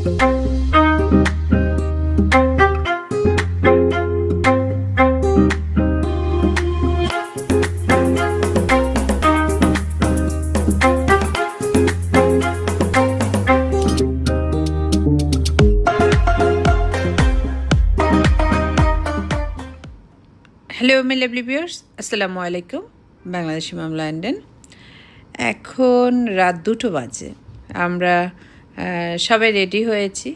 Hello মিলেবলি viewers আসসালামু আলাইকুম বাংলাদেশি মাম London এখন রাত দুটো বাজে আমরা সবাই রেডি হয়েছি।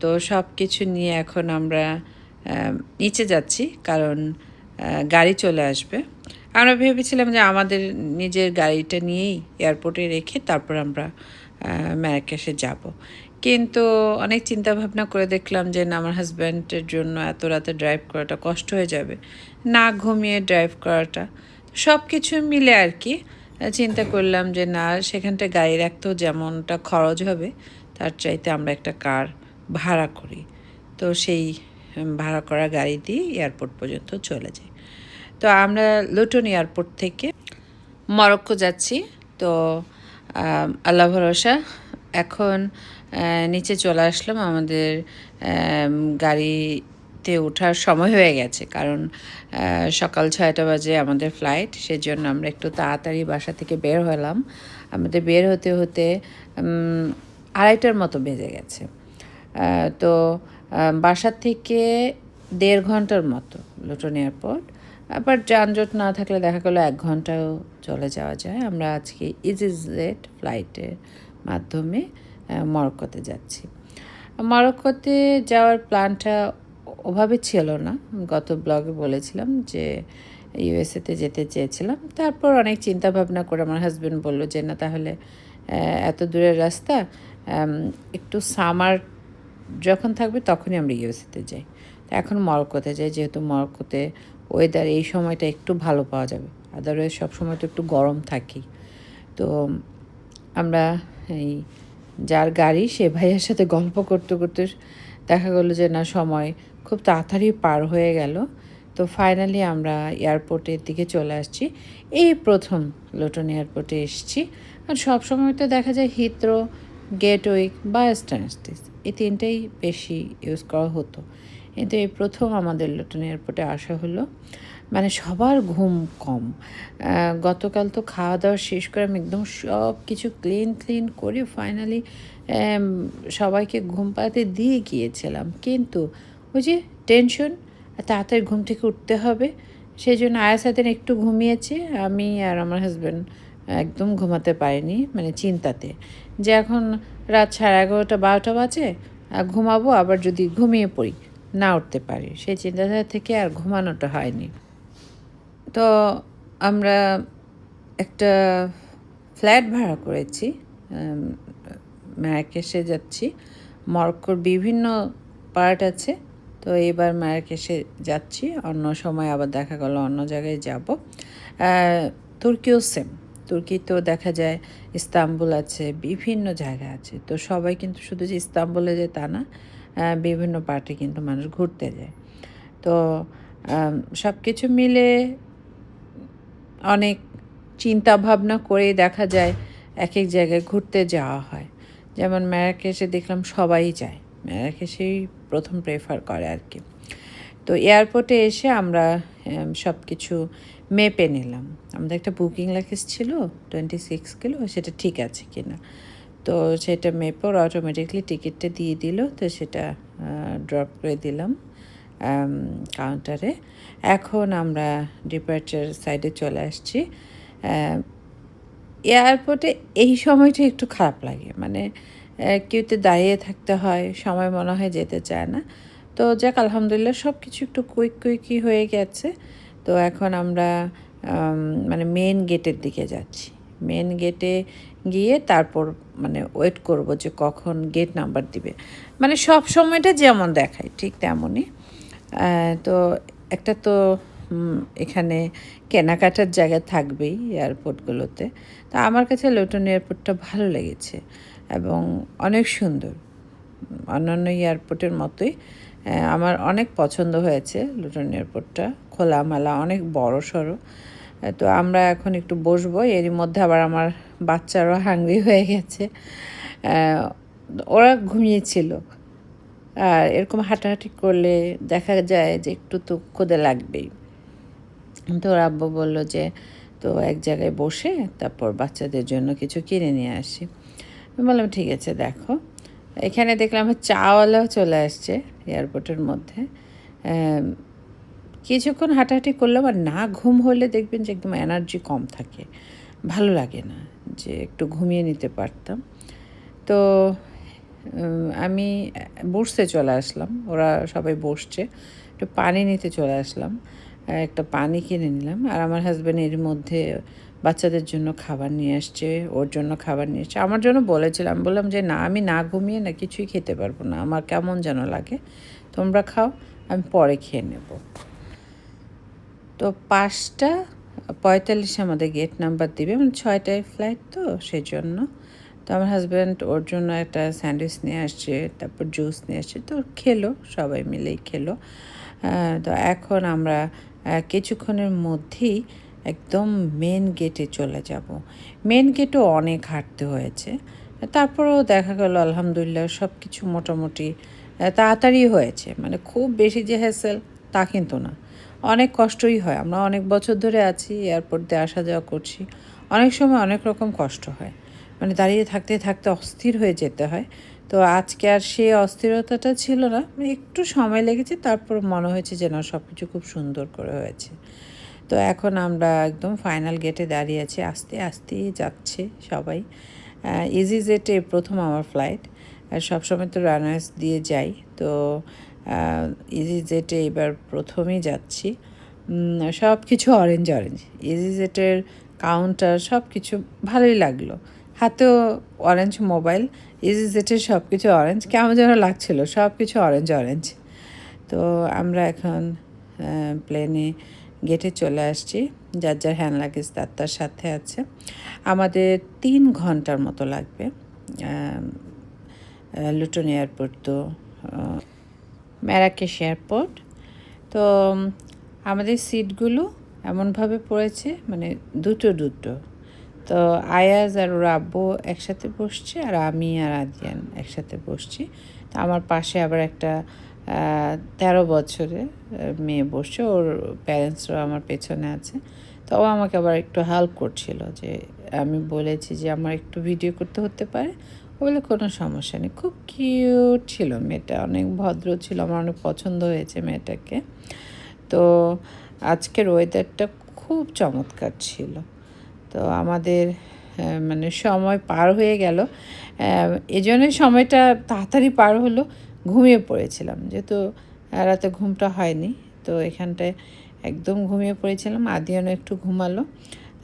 তো সব কিছু নিয়ে এখন আমরা নিচে যাচ্ছি, কারণ গাড়ি চলে আসবে। আমরা ভেবেছিলাম যে আমাদের নিজের গাড়িটা নিয়েই এয়ারপোর্টে রেখে তারপর আমরা ম্যারাকেশে যাব। কিন্তু অনেক চিন্তা ভাবনা করে দেখলাম যে না, আমার হাজব্যান্ডের জন্য এত রাতে ড্রাইভ করাটা কষ্ট হয়ে যাবে। না ঘুমিয়ে ড্রাইভ করাটা। সব কিছু মিলে আর কি চিন্তা করলাম যে না সেখানটা গাড়ি রাখতেও যেমনটা খরচ হবে তার চাইতে আমরা একটা কার ভাড়া করি। তো সেই ভাড়া করা গাড়ি দিয়ে এয়ারপোর্ট পর্যন্ত চলে যাই। তো আমরা লুটন এয়ারপোর্ট থেকে মরক্কো যাচ্ছি। তো আল্লাহ ভরসা এখন নিচে চলে আসলাম আমাদের আম, গাড়িতে ওঠার সময় হয়ে গেছে। কারণ সকাল ছয়টা বাজে আমাদের ফ্লাইট সেজন্য আমরা একটু তাড়াতাড়ি বাসা থেকে বের হলাম। আমাদের বের হতে হতে আড়াইটার মতো বেজে গেছে। তো বাসা থেকে দেড় ঘণ্টার মতো লুটন এয়ারপোর্ট আবার যানজট না থাকলে দেখা গেলো এক ঘন্টাও চলে যাওয়া যায়। আমরা আজকে ইজিজেট ফ্লাইটের মাধ্যমে মরক্কোতে যাচ্ছি। মরক্কোতে যাওয়ার প্ল্যানটা ওভাবে ছিল না। গত ব্লগে বলেছিলাম যে ইউএসএতে যেতে চেয়েছিলাম। তারপর অনেক চিন্তা ভাবনা করে আমার হাজব্যান্ড বলল যে, না, তাহলে এত দূরের রাস্তা একটু সামার যখন থাকবে তখনই আমরা ইউএসএতে যাই। তো এখন মরক্কোতে যাই, যেহেতু মরক্কোতে ওয়েদার এই সময়টা একটু ভালো পাওয়া যাবে। আদারওয়াইজ সময় তো একটু গরম থাকি। তো আমরা এই যার গাড়ি সে ভাইয়ের সাথে গল্প করতে করতে দেখা গেলো যে, না, সময় খুব তাড়াতাড়ি পার হয়ে গেল। তো ফাইনালি আমরা এয়ারপোর্টের দিকে চলে আসছি। এই প্রথম লোটন এয়ারপোর্টে এসেছি। আর সব সময় তো দেখা যায় হিথ্রো গেটওয়েক বা স্ট্যান্সটিস এই তিনটেই বেশি ইউজ করা হতো। কিন্তু এই প্রথম আমাদের লোটন এয়ারপোর্টে আসা হলো। মানে সবার ঘুম কম। গতকাল তো খাওয়া দাওয়া শেষ করে আমি একদম সব কিছু ক্লিন ক্লিন করে ফাইনালি সবাইকে ঘুম পাতে দিয়ে গিয়েছিলাম। কিন্তু ওই যে টেনশন তাড়াতাড়ি ঘুম থেকে উঠতে হবে। সেই জন্য আয়াসাদিন একটু ঘুমিয়েছে, আমি আর আমার হাজব্যান্ড একদম ঘুমাতে পারিনি মানে চিন্তাতে। যে এখন রাত সাড়ে এগারোটা, বারোটা বাজে, আর ঘুমাবো, আবার যদি ঘুমিয়ে পড়ি, না উঠতে পারি। সেই চিন্তাধারা থেকে আর ঘুমানোটা হয়নি। তো আমরা একটা ফ্ল্যাট ভাড়া করেছি ম্যারাকেশে যাচ্ছি। মরক্কোর বিভিন্ন পার্ট আছে। তো এবার ম্যারাকেশে যাচ্ছি, অন্য সময় আবার দেখা গেল, অন্য জায়গায় যাব। তুর্কিও সেম তুর্কিতেও দেখা যায় ইস্তাম্বুল আছে, বিভিন্ন জায়গা আছে। তো সবাই কিন্তু শুধু যে ইস্তাম্বুলে যায় তা না বিভিন্ন পার্টে কিন্তু মানুষ ঘুরতে যায়। তো সব কিছু মিলে অনেক চিন্তা ভাবনা করে দেখা যায় এক এক জায়গায় ঘুরতে যাওয়া হয়। যেমন ম্যারাকেশে দেখলাম সবাই যায় ম্যারাকেশেই প্রথম প্রেফার করে আর কি তো এয়ারপোর্টে এসে আমরা সব কিছু মেপে নিলাম। আমাদের একটা বুকিং লেখেস ছিল টোয়েন্টি সিক্স কিলো, সেটা ঠিক আছে কিনা। তো সেটা মেপে ওরা অটোমেটিকলি টিকিটটা দিয়ে দিল, তো সেটা ড্রপ করে দিলাম কাউন্টারে এখন আমরা ডিপার্চার সাইডে চলে আসছি। এয়ারপোর্টে এই সময়টা একটু খারাপ লাগে মানে কিউতে দাঁড়িয়ে থাকতে হয়, সময় মনে হয় যেতে চায় না। তো যাক, আলহামদুলিল্লাহ সব কিছু একটু কুইক কুইকই হয়ে গেছে। তো এখন আমরা মানে মেন গেটের দিকে যাচ্ছি। মেন গেটে গিয়ে তারপর মানে ওয়েট করব যে কখন গেট নাম্বার দিবে। মানে সব সময়টা যেমন দেখায়, ঠিক তেমনই। তো একটা তো এখানে কেনাকাটার জায়গা থাকবেই এয়ারপোর্টগুলোতে তা আমার কাছে লোটন এয়ারপোর্টটা ভালো লেগেছে। এবং অনেক সুন্দর। অন্যান্য এয়ারপোর্টের মতোই আমার অনেক পছন্দ হয়েছে লুটন এয়ারপোর্টটা। খোলামেলা, অনেক বড় সড়ো। তো আমরা এখন একটু বসবো, এরই মধ্যে আবার আমার বাচ্চারও হাঙ্গরি হয়ে গেছে। ওরা ঘুমিয়েছিল। আর এরকম হাঁটাহাঁটি করলে দেখা যায় যে একটু তো ক্ষুদে লাগবেই। তো ওর আব্বু বলল যে, তো এক জায়গায় বসে তারপর বাচ্চাদের জন্য কিছু কিনে নিয়ে আসি। আমি বললাম, ঠিক আছে, দেখো। এখানে দেখলাম চাওয়ালাও চলে আসছে এয়ারপোর্টের মধ্যে। কিছুক্ষণ হাঁটাহাঁটি করলাম আর না ঘুম হলে দেখবেন যে একদম এনার্জি কম থাকে। ভালো লাগে না যে একটু ঘুমিয়ে নিতে পারতাম। তো আমি বসতে চলে আসলাম। ওরা সবাই বসছে। একটু পানি নিতে চলে আসলাম। একটা পানি কিনে নিলাম। আর আমার হাজব্যান্ড এর মধ্যে বাচ্চাদের জন্য খাবার নিয়ে আসছে, ওর জন্য খাবার নিয়ে আসছে। আমার জন্য বলেছিলাম বললাম যে, না, আমি না ঘুমিয়ে না কিছুই খেতে পারব না। আমার কেমন যেন লাগে। তোমরা খাও, আমি পরে খেয়ে নেব। তো পাঁচটা পঁয়তাল্লিশে আমাদের গেট নাম্বার দিবে। মানে ছয়টায় ফ্লাইট তো সেই জন্য তো আমার হাজব্যান্ড ওর জন্য একটা স্যান্ডউইচ নিয়ে আসছে, তারপর জুস নিয়ে আসছে। তো খেলো, সবাই মিলেই খেলো। তো এখন আমরা কিছুক্ষণের মধ্যেই একদম মেন গেটে চলে যাব। মেন গেটও অনেক হাঁটতে হয়েছে। তারপরেও দেখা গেল, আলহামদুলিল্লাহ সব কিছু মোটামুটি তাড়াতাড়ি হয়েছে। মানে খুব বেশি যে হ্যাসেল তা কিন্তু না। অনেক কষ্টই হয়। আমরা অনেক বছর ধরে আছি এয়ারপোর্ট দিয়ে আসা যাওয়া করছি। অনেক সময় অনেক রকম কষ্ট হয়। মানে দাঁড়িয়ে থাকতে থাকতে অস্থির হয়ে যেতে হয়। তো আজকে আর সেই অস্থিরতাটা ছিল না। একটু সময় লেগেছে, তারপর মনে হয়েছে যে না সব কিছু খুব সুন্দর করে হয়েছে। তো এখন আমরা একদম ফাইনাল গেটে দাঁড়িয়ে আছি। আস্তে আস্তে যাচ্ছে সবাই। ইজি জেটে প্রথম আমার ফ্লাইট আর সবসময় তো রানার্স দিয়ে যাই। তো ইজি জেটে এবার প্রথমেই যাচ্ছি। সব কিছু অরেঞ্জ অরেঞ্জ ইজি জেটের কাউন্টার সব কিছু ভালোই লাগল। হাতেও অরেঞ্জ মোবাইল ইজি জেটের সব কিছু অরেঞ্জ কেমন যেন লাগছিল। সব কিছু অরেঞ্জ অরেঞ্জ তো আমরা এখন প্লেনে গেটে চলে আসছি। যার যার হ্যান্ড লাগেজ তার তার সাথে আছে। আমাদের তিন ঘণ্টার মতো লাগবে। লুটন এয়ারপোর্ট তো ম্যারাকেশ এয়ারপোর্ট। তো আমাদের সিটগুলো এমনভাবে পড়েছে মানে দুটো দুটো। তো আয়াজ আর ওর আব্বু একসাথে বসছে আর আমি আর আদিয়ান একসাথে বসছি। তো আমার পাশে আবার একটা তেরো বছরে মেয়ে বসে ওর প্যারেন্টসরাও আমার পেছনে আছে। তো ও আমাকে আবার একটু হেল্প করছিল যে, আমি বলেছি যে, আমার একটু ভিডিও করতে হতে পারে। ও বলে, কোনো সমস্যা নেই। খুব কিউট ছিল মেয়েটা, অনেক ভদ্র ছিল, আমার অনেক পছন্দ হয়েছে মেয়েটাকে। তো আজকের ওয়েদারটা খুব চমৎকার ছিল। তো আমাদের মানে সময় পার হয়ে গেল। এই জন্যই সময়টা তাড়াতাড়ি পার হলো। ঘুমিয়ে পড়েছিলাম। যেহেতু রাতে ঘুমটা হয়নি, তো এখানটায় একদম ঘুমিয়ে পড়েছিলাম। আদিয়ানও একটু ঘুমালো।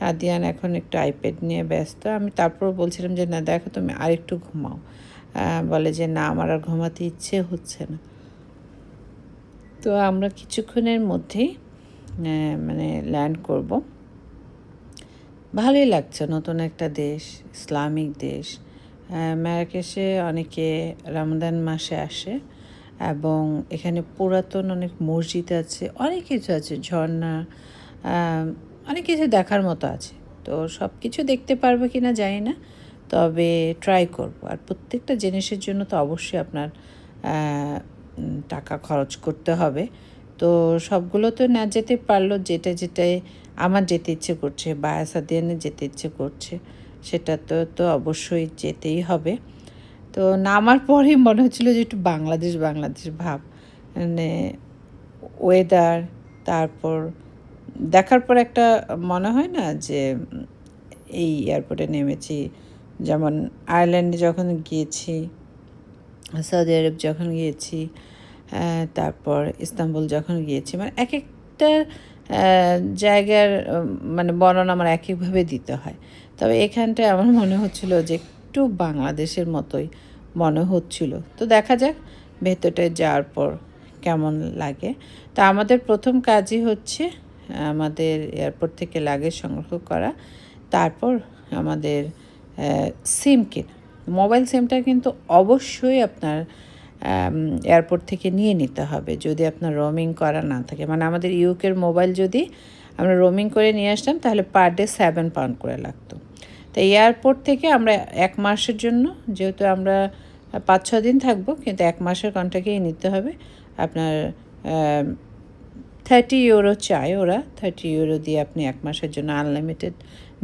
আদিয়ান এখন একটু আইপ্যাড নিয়ে ব্যস্ত। আমি তারপর বলছিলাম যে, না, দেখো তুমি আরেকটু ঘুমাও। বলে যে, না, আমার আর ঘুমাতে ইচ্ছে হচ্ছে না। তো আমরা কিছুক্ষণের মধ্যেই মানে ল্যান্ড করব। ভালোই লাগছে। নতুন একটা দেশ, ইসলামিক দেশ। ম্যারাকেশে অনেকে রমজান মাসে আসে এবং এখানে পুরাতন অনেক মসজিদ আছে, অনেক কিছু আছে, ঝর্ণা অনেক কিছু দেখার মতো আছে। তো সব কিছু দেখতে পারব কি না জানি না, তবে ট্রাই করব। আর প্রত্যেকটা জিনিসের জন্য তো অবশ্যই আপনার টাকা খরচ করতে হবে। তো সবগুলো তো না যেতে পারল, যেটা যেটাই আমার যেতে ইচ্ছে করছে, বা আসাদিয়ানে যেতে ইচ্ছে করছে। সেটা তো তো অবশ্যই যেতেই হবে। তো নামার পরেই মনে হচ্ছিল যে একটু বাংলাদেশ বাংলাদেশ ভাব। মানে ওয়েদার তারপর দেখার পর একটা মনে হয় না যে এই এয়ারপোর্টে নেমেছি, যেমন আয়ারল্যান্ডে যখন গিয়েছি সৌদি আরব যখন গিয়েছি তারপর ইস্তাম্বুল যখন গিয়েছি মানে এক একটা জায়গার মানে বর্ণনা আমার এক একভাবে দিতে হয়। তবে এখানটায় আমার মনে হচ্ছিল যে একটু বাংলাদেশের মতোই মনে হচ্ছিল। তো দেখা যাক ভেতরটায় যাওয়ার পর কেমন লাগে। তা আমাদের প্রথম কাজই হচ্ছে, আমাদের এয়ারপোর্ট থেকে লাগেজ সংগ্রহ করা, তারপর আমাদের সিম কেনা। মোবাইল সিমটা কিন্তু অবশ্যই আপনার এয়ারপোর্ট থেকে নিয়ে নিতে হবে। যদি আপনার রোমিং করা না থাকে মানে আমাদের ইউকের মোবাইল যদি আমরা রোমিং করে নিয়ে আসতাম, তাহলে পার ডে সেভেন পাউন্ড করে লাগতো। তো এয়ারপোর্ট থেকে আমরা এক মাসের জন্য, যেহেতু আমরা পাঁচ ছ দিন থাকব, কিন্তু এক মাসের কন্ট্রাক্টেই নিতে হবে। আপনার থার্টি ইউরো চায় ওরা। থার্টি ইউরো দিয়ে আপনি এক মাসের জন্য আনলিমিটেড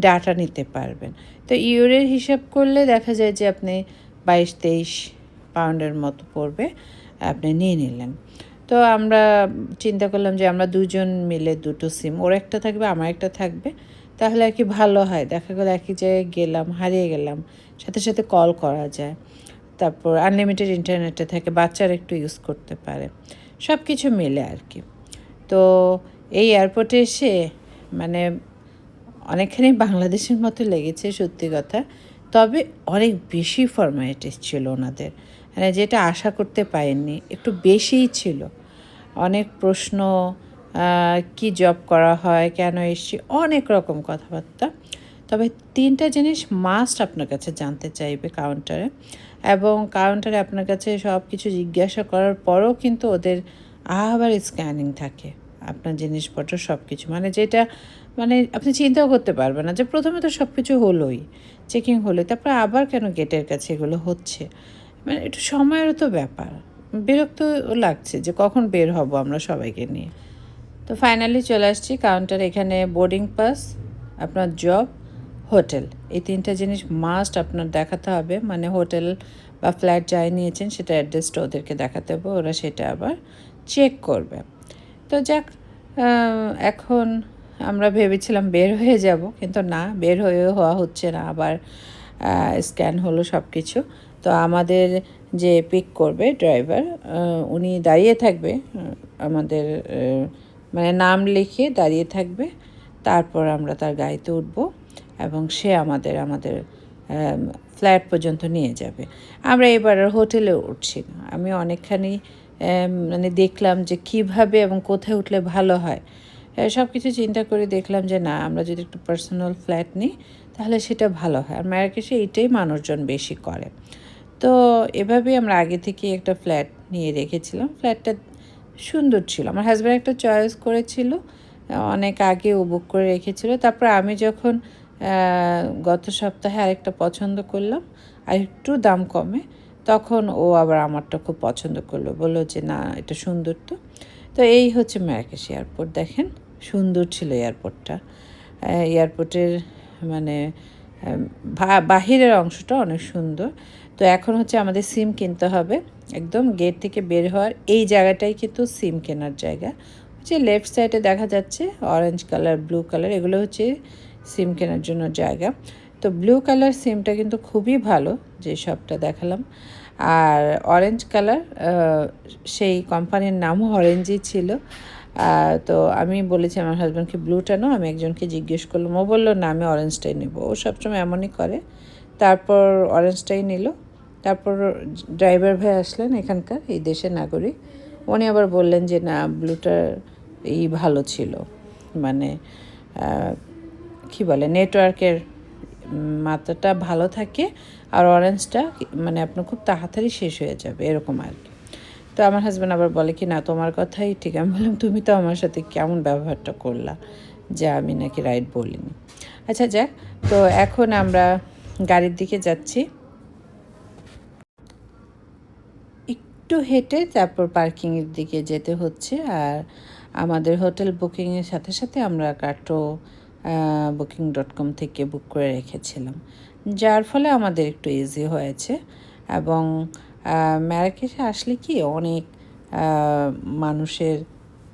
ডাটা নিতে পারবেন। তো ইউরোর হিসাব করলে দেখা যায় যে আপনি বাইশ, তেইশ পাউন্ডের মতো পড়বে, আপনি নিয়ে নিলেন। তো আমরা চিন্তা করলাম যে আমরা দুজন মিলে দুটো সিম ওর একটা থাকবে, আমার একটা থাকবে। তাহলে আর কি ভালো হয়। দেখা গেলো একই জায়গায় গেলাম, হারিয়ে গেলাম। সাথে সাথে কল করা যায়। তারপর আনলিমিটেড ইন্টারনেটে থাকে, বাচ্চারা একটু ইউজ করতে পারে। সব কিছু মিলে আর কি। তো এই এয়ারপোর্টে এসে মানে অনেকখানি বাংলাদেশের মতো লেগেছে সত্যি কথা। তবে অনেক বেশি ফর্মালিটিস ছিল ওনাদের। মানে যেটা আশা করতে পারেননি একটু বেশিই ছিল। অনেক প্রশ্ন কি জব করা হয়, কেন এসছি, অনেক রকম কথাবার্তা। তবে তিনটা জিনিস মাস্ট আপনার কাছে জানতে চাইবে কাউন্টারে এবং কাউন্টারে আপনার কাছে সব কিছু জিজ্ঞাসা করার পরও কিন্তু ওদের আবার স্ক্যানিং থাকে। আপনার জিনিসপত্র সব কিছু মানে যেটা মানে আপনি চিন্তাও করতে পারবেন না যে প্রথমে তো সব কিছু হলোই চেকিং হলো, তারপর আবার কেন গেটের কাছে এগুলো হচ্ছে? মানে একটু সময়েরও তো ব্যাপার। বিরক্ত লাগছে যে কখন বের হব আমরা সবাইকে নিয়ে। তো ফাইনালি চলে আসছি কাউন্টার এখানে বোর্ডিং পাস আপনার জব হোটেল এই তিনটা জিনিস মাস্ট আপনার দেখাতে হবে। মানে হোটেল বা ফ্ল্যাট যাই নিয়েছেন, সেটা অ্যাড্রেসটা ওদেরকে দেখাতে হবে। ওরা সেটা আবার চেক করবে। তো যাক এখন আমরা ভেবেছিলাম বের হয়ে যাব, কিন্তু না, বের হয়ে হওয়া হচ্ছে না। আবার স্ক্যান হলো সব কিছু তো আমাদের যে পিক করবে ড্রাইভার উনি দাঁড়িয়ে থাকবে আমাদের মানে নাম লিখে দাঁড়িয়ে থাকবে। তারপর আমরা তার গাড়িতে উঠবো এবং সে আমাদের আমাদের ফ্ল্যাট পর্যন্ত নিয়ে যাবে। আমরা এবার হোটেলে উঠছি না। আমি অনেকখানি মানে দেখলাম যে কীভাবে এবং কোথায় উঠলে ভালো হয়। সব কিছু চিন্তা করে দেখলাম যে না, আমরা যদি একটু পার্সোনাল ফ্ল্যাট নিই, তাহলে সেটা ভালো হয়। আর ম্যারাকেশে এইটাই মানুষজন বেশি করে। তো এভাবেই আমরা আগে থেকে একটা ফ্ল্যাট নিয়ে রেখেছিলাম। ফ্ল্যাটটা সুন্দর ছিল। আমার হাজব্যান্ড একটা চয়েস করেছিল, অনেক আগে ও বুক করে রেখেছিল। তারপর আমি যখন গত সপ্তাহে আরেকটা পছন্দ করলাম, আর একটু দাম কমে, তখন ও আবার আমারটা খুব পছন্দ করল। বলল যে, না, এটা সুন্দর তো। তো এই হচ্ছে ম্যারাকেশ এয়ারপোর্ট দেখেন। সুন্দর ছিল এয়ারপোর্টটা এয়ারপোর্টের মানে বাহিরের অংশটা অনেক সুন্দর। তো এখন হচ্ছে আমাদের সিম কিনতে হবে। একদম গেট থেকে বের হওয়ার এই জায়গাটাই কিন্তু সিম কেনার জায়গা। হচ্ছে লেফট সাইডে দেখা যাচ্ছে অরেঞ্জ কালার ব্লু কালার এগুলো হচ্ছে সিম কেনার জন্য জায়গা। তো ব্লু কালার সিমটা কিন্তু খুবই ভালো, যে সবটা দেখালাম। আর অরেঞ্জ কালার সেই কোম্পানির নামও অরেঞ্জই ছিল। তো আমি বলেছি আমার হাজব্যান্ডকে ব্লুটা নাও, আমি একজনকে জিজ্ঞেস করলাম। ও বলল, না, আমি অরেঞ্জটাই নেব। ও সবসময় এমনই করে। তারপর অরেঞ্জটাই নিল। তারপর ড্রাইভার ভাই আসলেন এখানকার, এই দেশের নাগরিক। উনি আবার বললেন যে, না ব্লুটার এই ভালো ছিল। মানে কি বলে নেটওয়ার্কের মাত্রাটা ভালো থাকে আর অরেঞ্জটা মানে আপনার খুব তাড়াতাড়ি শেষ হয়ে যাবে, এরকম আর কি। তো আমার হাজব্যান্ড আবার বলে কি, না, তোমার কথাই ঠিক। আমি বললাম, তুমি তো আমার সাথে কেমন ব্যবহারটা করলা যে আমি নাকি রাইট বলিনি? আচ্ছা যাক, তো এখন আমরা গাড়ির দিকে যাচ্ছি। একটু হেঁটে তারপর পার্কিংয়ের দিকে যেতে হচ্ছে। আর আমাদের হোটেল বুকিংয়ের সাথে সাথে আমরা কাটো বুকিং ডট কম থেকে বুক করে রেখেছিলাম। যার ফলে আমাদের একটু ইজি হয়েছে এবং ম্যারাকেশে আসলে কি অনেক মানুষের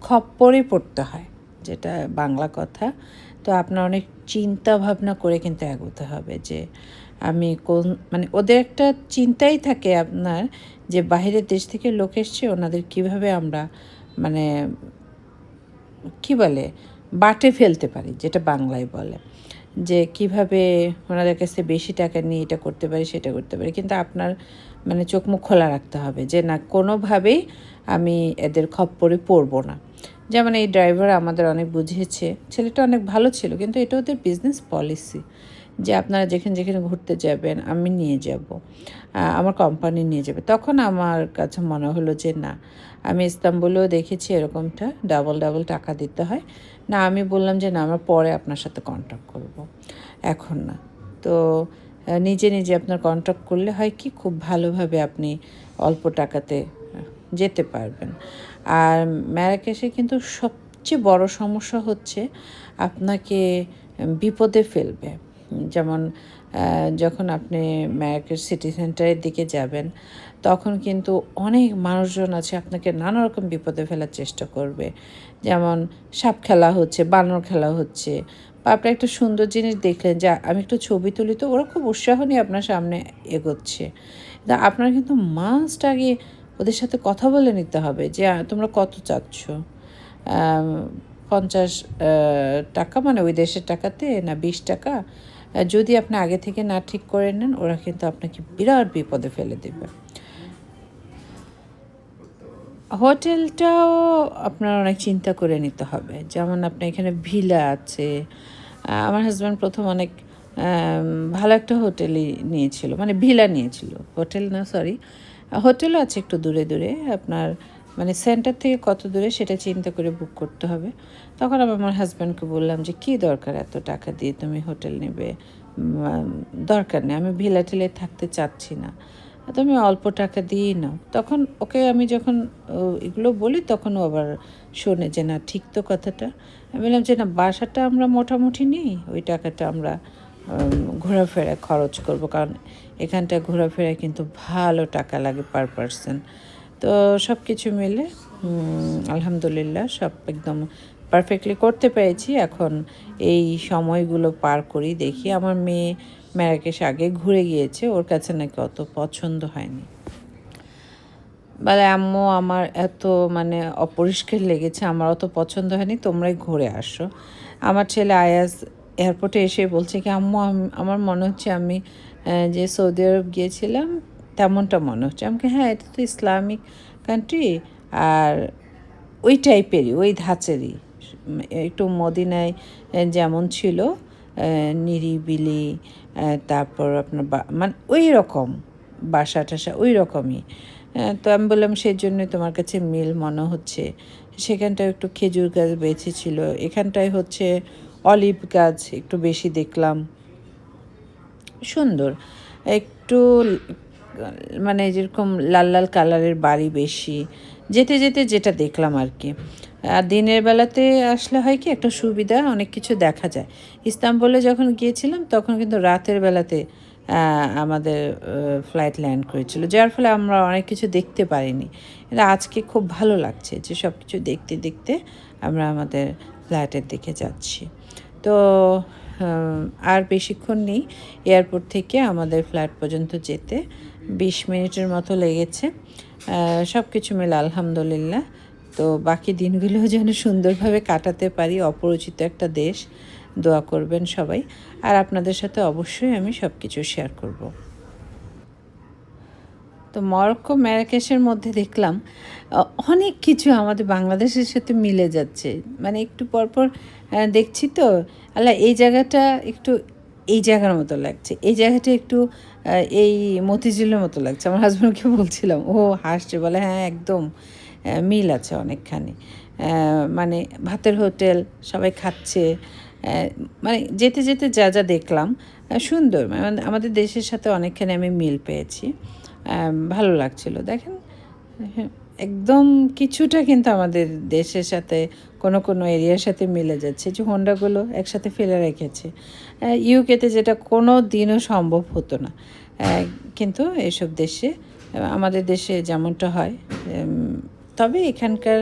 খপ্পরে পড়তে হয়, যেটা বাংলা কথা। তো আপনার অনেক চিন্তা ভাবনা করে কিন্তু এগোতে হবে যে আমি কোন মানে ওদের একটা চিন্তাই থাকে আপনার যে বাইরের দেশ থেকে লোক এসছে, ওনাদের কীভাবে আমরা মানে কি বলে, বাটে ফেলতে পারি, যেটা বাংলায় বলে। যে কীভাবে ওনাদের কাছে বেশি টাকা নিয়ে এটা করতে পারি, সেটা করতে পারি। কিন্তু আপনার মানে চোখ মুখ খোলা রাখতে হবে যে না, কোনোভাবেই আমি এদের খপ্পরে পড়ব না। যেমন এই ড্রাইভার আমাদের অনেক বুঝিয়েছে, ছেলেটা অনেক ভালো ছিল, কিন্তু এটা ওদের বিজনেস পলিসি যে আপনারা যেখানে যেখানে ঘুরতে যাবেন, আমি নিয়ে যাব। আমার কোম্পানি নিয়ে যাবে। তখন আমার কাছে মনে হলো যে, না, আমি ইস্তাম্বুলেও দেখেছি এরকমটা ডাবল ডাবল টাকা দিতে হয়। না, আমি বললাম যে, না, আমরা পরে আপনার সাথে কন্ট্যাক্ট করব। এখন না। তো নিজে নিজে আপনার কন্ট্যাক্ট করলে হয় কি, খুব ভালোভাবে আপনি অল্প টাকাতে যেতে পারবেন। আর ম্যারাকেশে কিন্তু সবচেয়ে বড় সমস্যা হচ্ছে, আপনাকে বিপদে ফেলবে। যেমন যখন আপনি ম্যারাকেশ সিটি সেন্টারের দিকে যাবেন, তখন কিন্তু অনেক মানুষজন আছে আপনাকে নানা রকম বিপদে ফেলার চেষ্টা করবে। যেমন, সাপ খেলা হচ্ছে, বানর খেলা হচ্ছে, বা আপনি একটা সুন্দর জিনিস দেখলেন, যে আমি একটু ছবি তুলি তো ওরা খুব উৎসাহ নিয়ে আপনার সামনে এগোচ্ছে। তা আপনার কিন্তু মাস্ট আগে ওদের সাথে কথা বলে নিতে হবে যে তোমরা কত চাচ্ছ? পঞ্চাশ টাকা মানে ওই দেশের টাকাতে না বিশ টাকা? যদি আপনি আগে থেকে না ঠিক করে নেন, ওরা কিন্তু আপনাকে বিরাট বিপদে ফেলে দেবে। হোটেলটাও আপনার অনেক চিন্তা করে নিতে হবে। যেমন আপনার এখানে ভিলা আছে। আমার হাজব্যান্ড প্রথম অনেক ভালো একটা হোটেলই নিয়েছিল। মানে ভিলা নিয়েছিল। হোটেল না সরি হোটেলও আছে একটু দূরে দূরে। আপনার মানে সেন্টার থেকে কত দূরে সেটা চিন্তা করে বুক করতে হবে। তখন আমি আমার হাজব্যান্ডকে বললাম যে কী দরকার এত টাকা দিয়ে তুমি হোটেল নেবে? দরকার নেই আমি ভিলা টিলে থাকতে চাচ্ছি না। তুমি অল্প টাকা দিয়েই নাও। তখন ওকে আমি যখন এগুলো বলি তখন ও আবার শোনে যে না ঠিক তো কথাটা। আমি বললাম যে না বাসাটা আমরা মোটামুটি নিই ওই টাকাটা আমরা উম, ঘোরাফেরায় খরচ করব। কারণ এখানটা ঘোরাফেরায় কিন্তু ভালো টাকা লাগে পার পারসন তো সব কিছু মিলে আলহামদুলিল্লাহ সব একদম পারফেক্টলি করতে পেরেছি। এখন এই সময়গুলো পার করি, দেখি আমার মেয়ে ম্যারাকেশ আগে ঘুরে গিয়েছে, ওর কাছে নাকি অত পছন্দ হয়নি। বলে, আম্মু, আমার এত মানে অপরিষ্কার লেগেছে, আমার অত পছন্দ হয়নি, তোমরাই ঘুরে আসো। আমার ছেলে আয়াজ এয়ারপোর্টে এসে বলছে কি, আম্মু আমার মনে হচ্ছে আমি যে সৌদি আরব গিয়েছিলাম তেমনটা মনে হচ্ছে। আমাকে হ্যাঁ এটা তো ইসলামিক কান্ট্রি আর ওই টাইপেরই ওই ধাঁচেরই। একটু মদিনায় যেমন ছিল নিরিবিলি তারপর আপনার বা- মানে ওই রকম, বাসা টাসা ওই রকমই। তো আমি বললাম সেই জন্যই তোমার কাছে মিল মনে হচ্ছে। সেখানটায় একটু খেজুর গাছ বেঁচেছিল এখানটায় হচ্ছে অলিভ গাছ, একটু বেশি দেখলাম। সুন্দর। একটু মানে যেরকম লাল লাল কালারের বাড়ি বেশি, যেতে যেতে যেটা দেখলাম আর কি। আর দিনের বেলাতে আসলে হয় কি, একটা সুবিধা, অনেক কিছু দেখা যায়। ইস্তাম্বুলে যখন গিয়েছিলাম, তখন কিন্তু রাতের বেলাতে আমাদের ফ্লাইট ল্যান্ড করেছিল। যার ফলে আমরা অনেক কিছু দেখতে পারিনি। এটা আজকে খুব ভালো লাগছে যে সব কিছু দেখতে দেখতে আমরা আমাদের ফ্ল্যাটের দিকে যাচ্ছি। তো আর বেশিক্ষণ নেই এয়ারপোর্ট থেকে আমাদের ফ্ল্যাট পর্যন্ত যেতে। বিশ মিনিটের মতো লেগেছে। সব কিছু মিলে আলহামদুলিল্লাহ। তো বাকি দিনগুলোও যেন সুন্দরভাবে কাটাতে পারি, অপরিচিত একটা দেশ, দোয়া করবেন সবাই। আর আপনাদের সাথে অবশ্যই আমি সব কিছু শেয়ার করব। তো মরক্কো ম্যারাকেশের মধ্যে দেখলাম অনেক কিছু আমাদের বাংলাদেশের সাথে মিলে যাচ্ছে। মানে একটু পরপর দেখছি তো, আল্লাহ, এই জায়গাটা একটু, এই জায়গার মতো লাগছে। এই জায়গাটা একটু এই মতিঝিলের মতো লাগছে। আমার হাজব্যান্ডকে বলছিলাম, ও হাসছে। বলে হ্যাঁ একদম মিল আছে অনেকখানি। মানে ভাতের হোটেল, সবাই খাচ্ছে। মানে যেতে যেতে যা যা দেখলাম সুন্দর। মানে আমাদের দেশের সাথে অনেকখানি আমি মিল পেয়েছি। ভালো লাগছিল। দেখেন একদম কিছুটা কিন্তু আমাদের দেশের সাথে, কোনো কোনো এরিয়ার সাথে মিলে যাচ্ছে। যে হোন্ডাগুলো একসাথে ফেলে রেখেছে। ইউকেতে যেটা কোনো দিনও সম্ভব হতো না। কিন্তু এসব দেশে, আমাদের দেশে যেমনটা হয় তবে এখানকার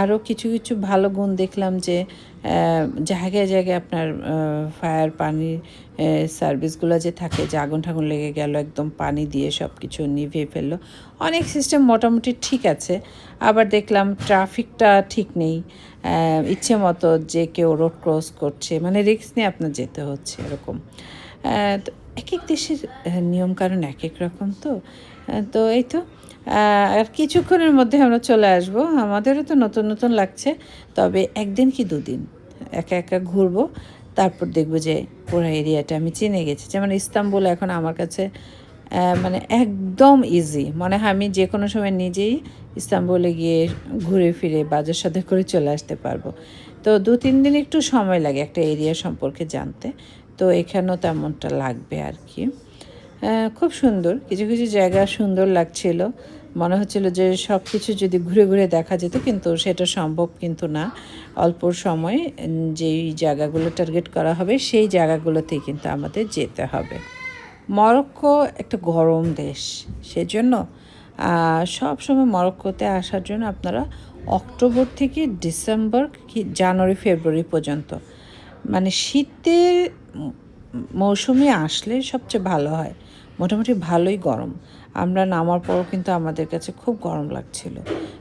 আরও কিছু কিছু ভালো গুণ দেখলাম যে জায়গায় জায়গায় আপনার ফায়ার পানির সার্ভিসগুলো যে থাকে, যে আগুন ঠাগুন লেগে গেল, একদম পানি দিয়ে সব কিছু নিভিয়ে ফেলল। অনেক সিস্টেম মোটামুটি ঠিক আছে। আবার দেখলাম ট্রাফিকটা ঠিক নেই। ইচ্ছে মতো যে কেউ রোড ক্রস করছে মানে রিস্ক নিয়ে আপনার যেতে হচ্ছে এরকম। তো এক এক দেশের নিয়মকানুন এক এক রকম তো। তো এই তো আর কিছুক্ষণের মধ্যে আমরা চলে আসব। আমাদেরও তো নতুন নতুন লাগছে, তবে একদিন কি দুদিন? একা একা ঘুরবো, তারপর দেখব যে পুরো এরিয়াটা আমি চিনে গেছি। যেমন ইস্তাম্বুল এখন আমার কাছে মানে একদম ইজি মনে হয় আমি যে কোনো সময় নিজেই ইস্তাম্বুলে গিয়ে ঘুরে ফিরে বাজার সাথে করে চলে আসতে পারব। তো দু, তিন দিন একটু সময় লাগে একটা এরিয়া সম্পর্কে জানতে। তো এখানেও তেমনটা লাগবে আর কি। খুব সুন্দর। কিছু কিছু জায়গা সুন্দর লাগছিল। মনে হচ্ছিল যে সব কিছু যদি ঘুরে ঘুরে দেখা যেত কিন্তু সেটা সম্ভব কিন্তু না। অল্প সময়ে যেই জায়গাগুলো টার্গেট করা হবে সেই জায়গাগুলোতেই কিন্তু আমাদের যেতে হবে। মরক্কো একটা গরম দেশ। সেজন্য সব সময় মরক্কোতে আসার জন্য আপনারা অক্টোবর থেকে ডিসেম্বর কি, জানুয়ারি, ফেব্রুয়ারি পর্যন্ত। মানে শীতের মৌসুমে আসলে সবচেয়ে ভালো হয়। মোটামুটি ভালোই গরম। আমরা নামার পরও কিন্তু আমাদের কাছে খুব গরম লাগছিল।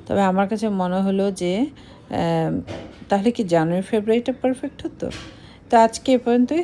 তবে আমার কাছে মনে হলো যে তাহলে কি জানুয়ারি, ফেব্রুয়ারিটা পারফেক্ট হতো? তো আজকে এ পর্যন্তই।